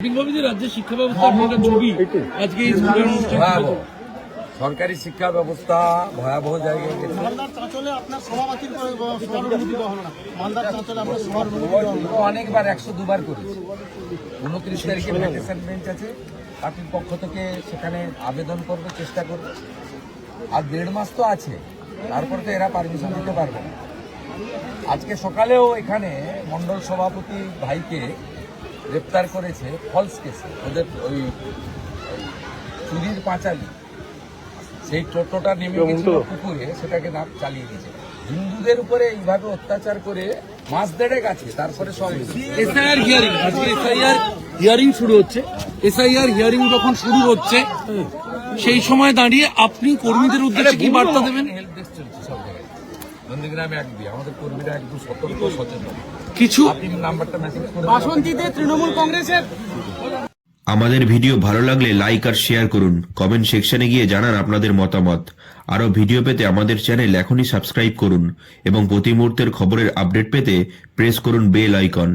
প্রাথমিকভাবে যে রাজ্যের শিক্ষা ব্যবস্থার ছবি? আজকে এই স্কুলের অনুষ্ঠানে ভয়াবহ সরকারি শিক্ষা ব্যবস্থা ভয়াবহ জায়গায় গেছে। অনেকবার একশো দুবার করেছে। উনত্রিশ তারিখে ভ্যাকেশন বেঞ্চ আছে। পার্টির পক্ষ থেকে সেখানে আবেদন করবে চেষ্টা করবে। আর দেড় মাস তো আছে। তারপরে তো এরা পারমিশন দিতে পারবে না। আজকে সকালেও এখানে মন্ডল সভাপতি ভাইকে গ্রেপ্তার করেছে ফলস কেসে ওদের ওই চুরির পাঁচালি। সেই টোটোটা নেমে গেছিল পুকুরে সেটাকে নাম চালিয়ে দিয়েছে। হিন্দুদের উপরে এইভাবে অত্যাচার করে মাস দেড়েক আছে তারপরে সব এসআইআর হিয়ারিং আজকে এসআইআর হিয়ারিং শুরু হচ্ছে। এসআইআর হিয়ারিং যখন শুরু হচ্ছে সেই সময় দাঁড়িয়ে আপনি কর্মীদের উদ্দেশ্যে কি বার্তা দেবেন? হেল্প ডেস্ক চলছে সব জায়গায়। নন্দীগ্রামে এক দিয়ে আমাদের কর্মীরা একদম সতর্ক সচেতন। কিছু বাসন্তীতে তৃণমূল কংগ্রেসের আমাদের ভিডিও ভালো লাগলে লাইক আর শেয়ার করুন। কমেন্ট সেকশনে গিয়ে জানান আপনাদের মতামত। আরও ভিডিও পেতে আমাদের চ্যানেল এখনই সাবস্ক্রাইব করুন এবং প্রতি মুহূর্তের খবরের আপডেট পেতে প্রেস করুন বেল আইকন।